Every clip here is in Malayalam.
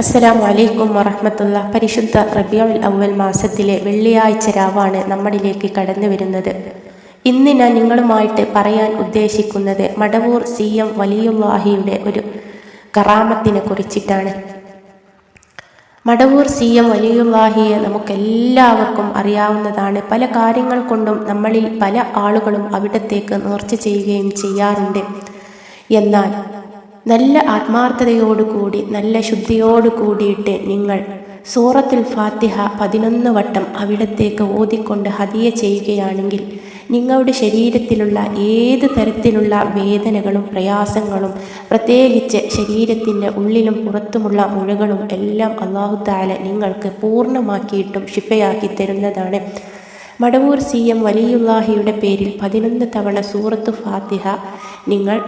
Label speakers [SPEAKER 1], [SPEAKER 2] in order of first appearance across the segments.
[SPEAKER 1] അസ്സലാമു വലൈക്കും വറഹമത്തുള്ള പരിശുദ്ധ റബിയുൽ അവൽ മാസത്തിലെ വെള്ളിയാഴ്ച രാവാണ് നമ്മളിലേക്ക് കടന്നു വരുന്നത്. ഇന്ന് ഞാൻ നിങ്ങളുമായിട്ട് പറയാൻ ഉദ്ദേശിക്കുന്നത് മടവൂർ സി എം വലിയുല്ലാഹിയുടെ ഒരു കറാമത്തിനെ കുറിച്ചിട്ടാണ്. മടവൂർ സി എം വലിയുല്ലാഹിയെ നമുക്കെല്ലാവർക്കും അറിയാവുന്നതാണ്. പല കാര്യങ്ങൾ കൊണ്ടും നമ്മളിൽ പല ആളുകളും അവിടത്തേക്ക് നേർച്ച ചെയ്യുകയും ചെയ്യാറുണ്ട്. എന്നാൽ നല്ല ആത്മാർത്ഥതയോടുകൂടി നല്ല ശുദ്ധിയോടു കൂടിയിട്ട് നിങ്ങൾ സൂറത്തുൽ ഫാത്തിഹ പതിനൊന്ന് വട്ടം അവിടത്തേക്ക് ഓതിക്കൊണ്ട് ഹതിയ ചെയ്യുകയാണെങ്കിൽ നിങ്ങളുടെ ശരീരത്തിലുള്ള ഏത് തരത്തിലുള്ള വേദനകളും പ്രയാസങ്ങളും പ്രത്യേകിച്ച് ശരീരത്തിന്റെ ഉള്ളിലും പുറത്തുമുള്ള മുഴകളും എല്ലാം അള്ളാഹു താല നിങ്ങൾക്ക് പൂർണമാക്കിയിട്ടും ഷിഫയാക്കി തരുന്നതാണ്. മടവൂർ സി എം വലിയുല്ലാഹിയുടെ പേരിൽ പതിനൊന്ന് തവണ സൂറത്ത് ഫാത്തിഹ നിങ്ങൾ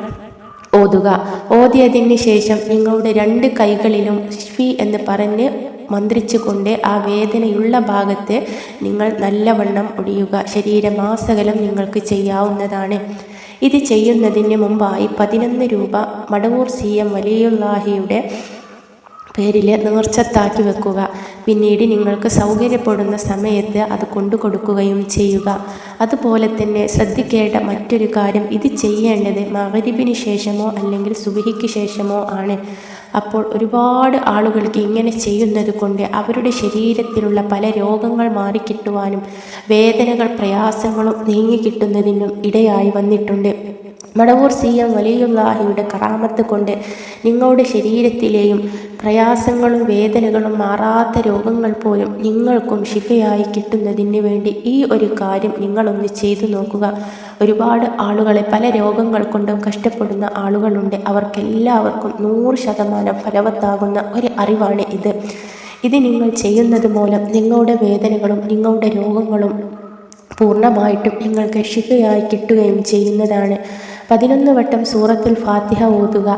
[SPEAKER 1] ഓതുക. ഓതിയതിന് ശേഷം നിങ്ങളുടെ രണ്ട് കൈകളിലും ഷിഫി എന്ന് പറഞ്ഞ് മന്ത്രിച്ചുകൊണ്ട് ആ വേദനയുള്ള ഭാഗത്ത് നിങ്ങൾ നല്ലവണ്ണം ഒടിയുക ശരീരമാസകലം നിങ്ങൾക്ക് ചെയ്യാവുന്നതാണ്. ഇത് ചെയ്യുന്നതിന് മുമ്പായി പതിനൊന്ന് രൂപ മടവൂർ സി എം വലിയുല്ലാഹിയുടെ പേരിൽ നേർച്ചത്താക്കി വെക്കുക. പിന്നീട് നിങ്ങൾക്ക് സൗകര്യപ്പെടുന്ന സമയത്ത് അത് കൊണ്ടു കൊടുക്കുകയും ചെയ്യുക. അതുപോലെ തന്നെ ശ്രദ്ധിക്കേണ്ട മറ്റൊരു കാര്യം ഇത് ചെയ്യേണ്ടത് മകരിബിന് ശേഷമോ അല്ലെങ്കിൽ സുബിഹിക്ക് ശേഷമോ ആണ്. അപ്പോൾ ഒരുപാട് ആളുകൾക്ക് ഇങ്ങനെ ചെയ്യുന്നത് കൊണ്ട് അവരുടെ ശരീരത്തിലുള്ള പല രോഗങ്ങൾ മാറിക്കിട്ടുവാനും വേദനകൾ പ്രയാസങ്ങളും നീങ്ങിക്കിട്ടുന്നതിനും ഇടയായി വന്നിട്ടുണ്ട്. മടവൂർ സി എം വലിയുള്ളാഹിയുടെ കറാമത്ത് കൊണ്ട് നിങ്ങളുടെ ശരീരത്തിലെയും പ്രയാസങ്ങളും വേദനകളും മാറാത്ത രോഗങ്ങൾ പോലും നിങ്ങൾക്കും ശിഫയായി കിട്ടുന്നതിന് വേണ്ടി ഈ ഒരു കാര്യം നിങ്ങളൊന്ന് ചെയ്തു നോക്കുക. ഒരുപാട് ആളുകളെ പല രോഗങ്ങൾ കൊണ്ടും കഷ്ടപ്പെടുന്ന ആളുകളുണ്ട്. അവർക്കെല്ലാവർക്കും നൂറ് ശതമാനം ഫലവത്താകുന്ന ഒരു അറിവാണ് ഇത്. ഇത് നിങ്ങൾ ചെയ്യുന്നത് മൂലം നിങ്ങളുടെ വേദനകളും നിങ്ങളുടെ രോഗങ്ങളും പൂർണമായിട്ടും നിങ്ങൾക്ക് ശിഫയായി കിട്ടുകയും ചെയ്യുന്നതാണ്. പതിനൊന്ന് വട്ടം സൂറത്തുൽ ഫാത്തിഹ ഓതുക.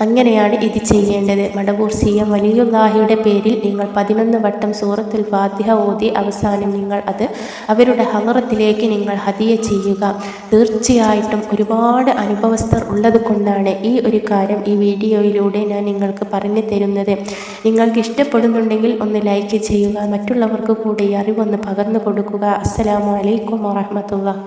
[SPEAKER 1] അങ്ങനെയാണ് ഇത് ചെയ്യേണ്ടത്. മടവൂർ സി. എം. വലിയുല്ലാഹിയുടെ പേരിൽ നിങ്ങൾ പതിനൊന്ന് വട്ടം സൂറത്തുൽ ഫാത്തിഹ ഓതി അവസാനം നിങ്ങൾ അത് അവരുടെ ഹവറത്തിലേക്ക് നിങ്ങൾ ഹതിയ ചെയ്യുക. തീർച്ചയായിട്ടും ഒരുപാട് അനുഭവസ്ഥർ ഉള്ളത് കൊണ്ടാണ് ഈ ഒരു കാര്യം ഈ വീഡിയോയിലൂടെ ഞാൻ നിങ്ങൾക്ക് പറഞ്ഞു തരുന്നത്. നിങ്ങൾക്ക് ഇഷ്ടപ്പെടുന്നുണ്ടെങ്കിൽ ഒന്ന് ലൈക്ക് ചെയ്യുക. മറ്റുള്ളവർക്ക് കൂടി അറിവൊന്ന് പകർന്നു കൊടുക്കുക. അസ്സലാമു അലൈക്കും വറഹമത്തുള്ള